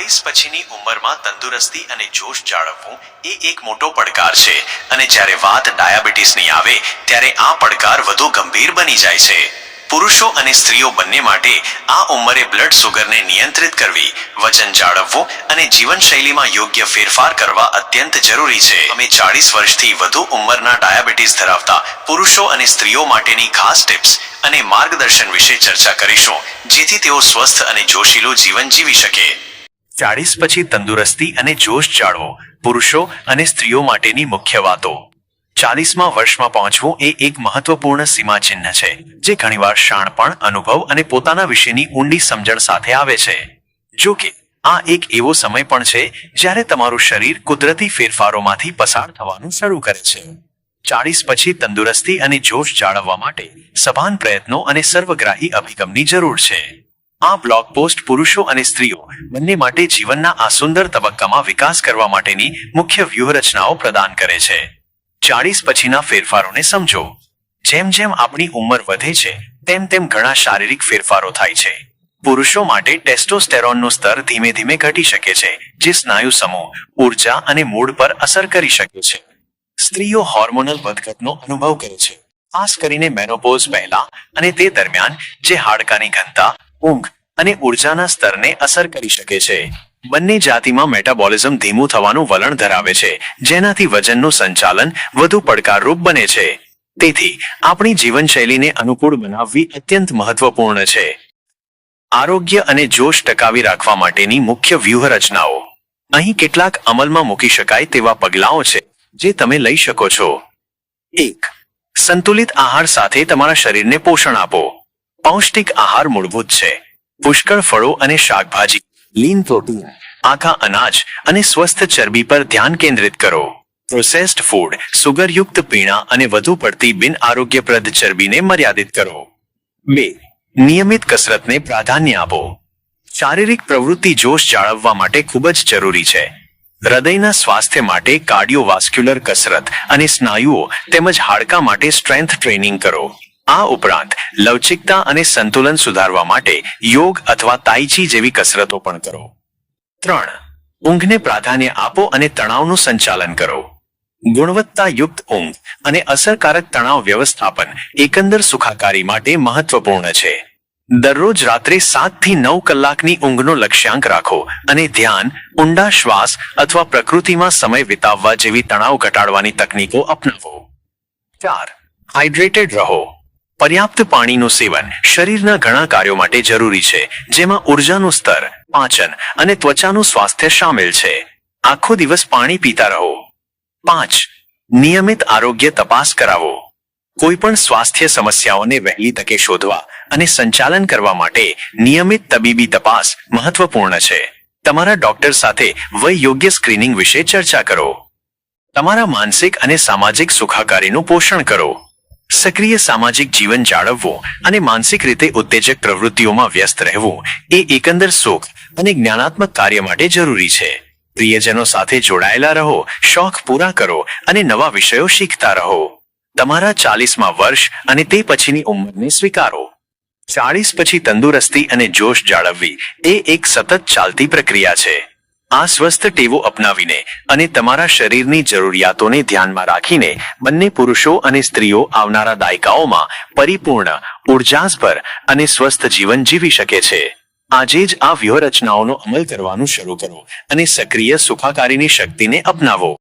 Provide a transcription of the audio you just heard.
ચાળીસ પછીની ઉંમરમાં તંદુરસ્તી અને જોશ જાળવવું એ એક મોટો પડકાર છે. અને જ્યારે વાત ડાયાબિટીસની આવે, ત્યારે આ પડકાર વધુ ગંભીર બની જાય છે. પુરુષો અને સ્ત્રીઓ બંને માટે આ ઉંમરે બ્લડ સુગરને નિયંત્રિત કરવી, વજન જાળવવું અને જીવનશૈલીમાં યોગ્ય ફેરફાર કરવા અત્યંત જરૂરી છે. અમે ચાળીસ વર્ષથી વધુ ઉંમરના ડાયાબિટીસ ધરાવતા પુરુષો અને સ્ત્રીઓ માટેની ખાસ ટિપ્સ અને માર્ગદર્શન વિશે ચર્ચા કરીશું, જેથી તેઓ સ્વસ્થ અને જોશીલું જીવન જીવી શકે. ચાળીસ પછી તંદુરસ્તી અને જોશ જાળવો, પુરુષો અને સ્ત્રીઓ માટેની મુખ્ય વાતો. ચાલીસમાં વર્ષમાં પહોંચવું એ એક મહત્વપૂર્ણ સીમાચિહ્ન છે, જે ઘણીવાર શાણપણ અનુભવ અને પોતાના વિશેની ઊંડી સમજણ સાથે આવે છે. જો કે, આ એક એવો સમય પણ છે, જ્યારે તમારું શરીર કુદરતી ફેરફારોમાંથી પસાર થવાનું શરૂ કરે છે. ચાળીસ પછી તંદુરસ્તી અને જોશ જાળવવા માટે સભાન પ્રયત્નો અને સર્વગ્રાહી અભિગમની જરૂર છે. આ બ્લોગ પોસ્ટ પુરુષો અને સ્ત્રીઓ બંને માટે જીવનના આ સુંદર તબક્કામાં વિકાસ કરવા માટેની મુખ્ય વ્યૂહરચનાઓ પ્રદાન કરે છે. ચાળીસ પછીના ફેરફારોને સમજો. જેમ જેમ આપણી ઉંમર વધે છે, તેમ તેમ ઘણા શારીરિક ફેરફારો થાય છે. પુરુષો માટે ટેસ્ટોસ્ટેરોનનું સ્તર ધીમે ધીમે ઘટી શકે છે, જે સ્નાયુ સમૂહ, ઊર્જા અને મૂડ પર અસર કરી શકે છે. સ્ત્રીઓ હોર્મોનલ વધઘટનો અનુભવ કરે છે. ખાસ કરીને મેનોપોઝ પહેલા અને તે દરમિયાન, જે હાડકાની ઘનતા ઊંઘ અને ઉર્જાના સ્તરને અસર કરી શકે છે. બંને જાતિમાં મેટાબોલિઝમ ધીમું થવાનું વલણ ધરાવે છે, જેનાથી વજનનું સંચાલન વધુ પડકારરૂપ બને છે. તેથી, આપણી જીવનશૈલીને અનુકૂળ બનાવવી અત્યંત મહત્વપૂર્ણ છે. આરોગ્ય અને જોશ ટકાવી રાખવા માટેની મુખ્ય વ્યૂહરચનાઓ. અહીં કેટલાક અમલમાં મૂકી શકાય તેવા પગલાઓ છે, જે તમે લઈ શકો છો. એક, સંતુલિત આહાર સાથે તમારા શરીરને પોષણ આપો. પૌષ્ટિક આહાર મૂળભૂત છે. પુષ્કળ ફળો અને શાકભાજી, લીન પ્રોટીન, આખા અનાજ અને સ્વસ્થ ચરબી પર ધ્યાન કેન્દ્રિત કરો. પ્રોસેસ્ડ ફૂડ, સુગરયુક્ત પીણા અને વધુ પડતી બિન આરોગ્યપ્રદ ચરબીને મર્યાદિત કરો. બે, નિયમિત કસરતને પ્રાધાન્ય આપો. શારીરિક પ્રવૃત્તિ જોશ જાળવવા માટે ખૂબ જ જરૂરી છે. હૃદયના સ્વાસ્થ્ય માટે કાર્ડિયોવાસ્ક્યુલર કસરત અને સ્નાયુઓ તેમજ હાડકા માટે સ્ટ્રેન્થ ટ્રેનિંગ કરો. આ ઉપરાંત લવચિકતા અને સંતુલન સુધારવા માટે યોગ અથવા તાઈચી જેવી કસરતો પણ કરો. ત્રણ, ઊંઘને પ્રાધાન્ય આપો અને તણાવનું સંચાલન કરો. ગુણવત્તાયુક્ત ઊંઘ અને અસરકારક તણાવ વ્યવસ્થાપન એકંદર સુખાકારી માટે મહત્વપૂર્ણ છે. દરરોજ રાત્રે સાતથી નવ કલાકની ઊંઘનો લક્ષ્યાંક રાખો અને ધ્યાન, ઊંડા શ્વાસ અથવા પ્રકૃતિમાં સમય વિતાવવા જેવી તણાવ ઘટાડવાની તકનીકો અપનાવો. ચાર, હાઇડ્રેટેડ રહો. પર્યાપ્ત પાણીનું સેવન શરીરના ઘણા કાર્યો માટે જરૂરી છે, જેમાં ઉર્જાનું સ્તર, પાચન અને ત્વચાનું સ્વાસ્થ્ય સામેલ છે. આખો દિવસ પાણી પીતા રહો. પાંચ, નિયમિત આરોગ્ય તપાસ કરાવો. કોઈપણ સ્વાસ્થ્ય સમસ્યાઓને વહેલી તકે શોધવા અને સંચાલન કરવા માટે નિયમિત તબીબી તપાસ મહત્વપૂર્ણ છે. તમારા ડોક્ટર સાથે વય યોગ્ય સ્ક્રીનિંગ વિશે ચર્ચા કરો. તમારા માનસિક અને સામાજિક સુખાકારીનું પોષણ કરો. સક્રિય સામાજિક જીવન જાળવવું અને માનસિક રીતે ઉત્તેજક પ્રવૃત્તિઓમાં વ્યસ્ત રહેવું એ એકંદર સુખ અને જ્ઞાનાત્મક કાર્ય માટે જરૂરી છે. પ્રિયજનો સાથે જોડાયેલા રહો, શોખ પૂરા કરો અને નવા વિષયો શીખતા રહો. તમારા ચાલીસમાં વર્ષ અને તે પછીની ઉંમરને સ્વીકારો. ચાળીસ પછી તંદુરસ્તી અને જોશ જાળવવી એ એક સતત ચાલતી પ્રક્રિયા છે. આ સ્વસ્થ ટેવો અપનાવીને અને તમારા શરીરની જરૂરિયાતોને ધ્યાનમાં રાખીને બંને પુરુષો અને સ્ત્રીઓ આવનારા દાયકાઓમાં પરિપૂર્ણ ઉર્જાસભર અને સ્વસ્થ જીવન જીવી શકે છે. આજે જ આ વ્યૂહરચનાઓનો અમલ કરવાનું શરૂ કરો અને સક્રિય સુખાકારીની શક્તિને અપનાવો.